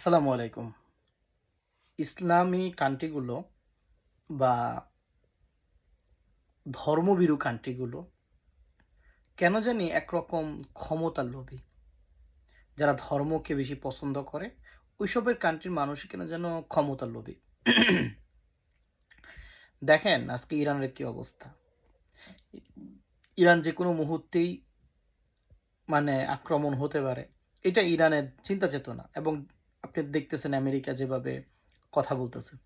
আসসালামু আলাইকুম। ইসলামী কান্ট্রিগুলো বা ধর্মবিরু কান্ট্রিগুলো কেন জানি একরকম ক্ষমতার লোভী? যারা ধর্মকে বেশি পছন্দ করে, ওইসবের কান্ট্রির মানুষ কেন যেন ক্ষমতার লোভী? দেখেন আজকে ইরানের কি অবস্থা। ইরান যে কোনো মুহূর্তেই মানে আক্রমণ হতে পারে, এটা ইরানের চিন্তা চেতনা এবং আপনি দেখতেছেন আমেরিকা যেভাবে কথা বলতেছে।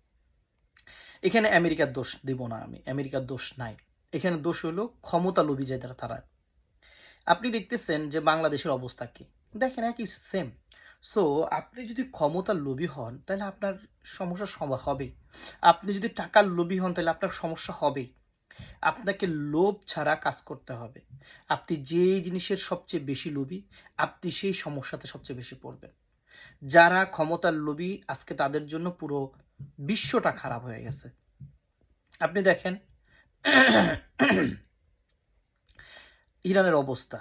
এখানে আমেরিকার দোষ দিব না আমি, আমেরিকার দোষ নাই। এখানে দোষ হলো ক্ষমতা লোভী যে তারা তারা। আপনি দেখতেছেন যে বাংলাদেশের অবস্থা কি? দেখেন একই সেম সো আপনি যদি ক্ষমতার লোভী হন, তাহলে আপনার সমস্যা হবে। আপনি যদি টাকার লোভী হন, তাহলে আপনার সমস্যা হবে। আপনাকে লোভ ছাড়া কাজ করতে হবে। আপনি যেই জিনিসের সবচেয়ে বেশি লোভী, আপনি সেই সমস্যাতে সবচেয়ে বেশি পড়বেন। যারা ক্ষমতার লোভী, আজকে তাদের জন্য পুরো বিশ্বটা খারাপ হয়ে গেছে। আপনি দেখেন, ইরানের অবস্থা।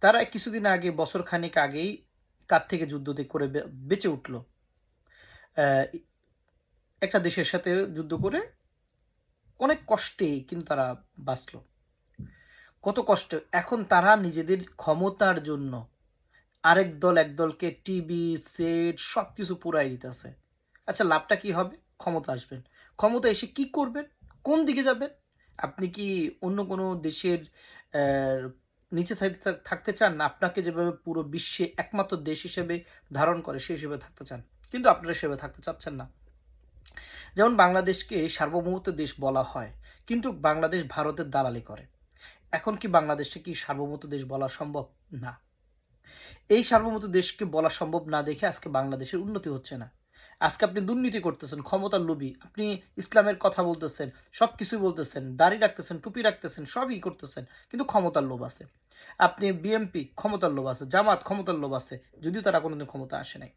তারা কিছুদিন আগে, বছর খানিক আগেই কার থেকে যুদ্ধ করে বেঁচে উঠল? একটা দেশের সাথে যুদ্ধ করে অনেক কষ্টে কিন্তু তারা বাঁচল। কত কষ্ট? এখন তারা নিজেদের ক্ষমতার জন্য আরেক দল, এক দলকে টিভি, সেট সব কিছু পুরাই দিতেছে। আচ্ছা লাভটা কি হবে? ক্ষমতা আসবেন। ক্ষমতা এসে কি করবেন? কোন দিকে যাবেন? আপনি কি অন্য কোনো দেশের নিচে থাকতে চান? না আপনাকে যেভাবে পুরো বিশ্বে একমাত্র দেশ হিসেবে ধারণ করে, সেই হিসেবে থাকতে চান। কিন্তু আপনারা সেভাবে থাকতে চাচ্ছেন না। যেমন বাংলাদেশকে সার্বভৌমত্ব দেশ বলা হয়, কিন্তু বাংলাদেশ ভারতের দালালি করে। এখন কি বাংলাদেশকে কি সার্বভৌমত্ব দেশ বলা সম্ভব? না। এই সার্বভৌমত্ব দেশকে বলা সম্ভব না দেখে আজকে বাংলাদেশের উন্নতি হচ্ছে না। আজকে আপনি দুর্নীতি করতেছেন, ক্ষমতার লোভী, আপনি ইসলামের কথা বলতেছেন সব কিছুই বলতেছেন, দাড়ি রাখতেছেন, টুপি রাখতেছেন, সবই করতেছেন, কিন্তু ক্ষমতার লোভ আছে। আপনি বিএমপি ক্ষমতার লোভ আছে, জামাত ক্ষমতার লোভ আছে, যদিও তারা কোনোদিন ক্ষমতা আসে নাই।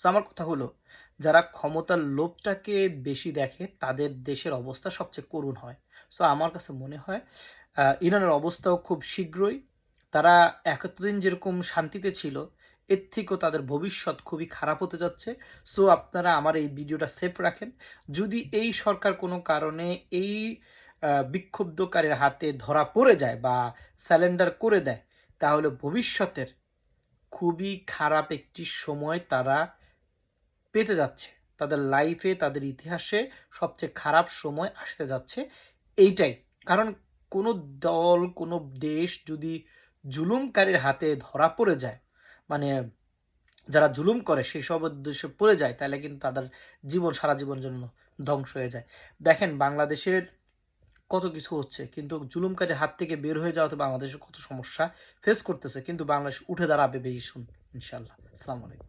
সো আমার কথা হলো, যারা ক্ষমতার লোভটাকে বেশি দেখে, তাদের দেশের অবস্থা সবচেয়ে করুণ হয়। সো আমার কাছে মনে হয় ইরানের অবস্থাও খুব শীঘ্রই তারা এতদিন যেরকম শান্তিতে ছিল, এর থেকেও তাদের ভবিষ্যৎ খুবই খারাপ হতে যাচ্ছে। সো আপনারা আমার এই ভিডিওটা সেফ রাখেন। যদি এই সরকার কোনো কারণে এই বিক্ষুব্ধকারীর হাতে ধরা পড়ে যায় বা স্যালেন্ডার করে দেয়, তাহলে ভবিষ্যতের খুবই খারাপ একটি সময় তারা পেতে যাচ্ছে। তাদের লাইফে তাদের ইতিহাসে সবচেয়ে খারাপ সময় আসতে যাচ্ছে এইটাই। কারণ কোনো দল, কোনো দেশ যদি জুলুমকারীর হাতে ধরা পড়ে যায় মানে যারা জুলুম করে সেই সব উদ্দেশ্যে পড়ে যায়, তাহলে কিন্তু তাদের জীবন, সারা জীবন জন্য ধ্বংস হয়ে যায়। দেখেন, বাংলাদেশের কত কিছু হচ্ছে, কিন্তু জুলুমকারীর হাত থেকে বের হয়ে যাওয়াতে বাংলাদেশের কত সমস্যা ফেস করতেছে, কিন্তু বাংলাদেশ উঠে দাঁড়াবে বেশি শুন ইনশাল্লাহ আসসালামু আলাইকুম।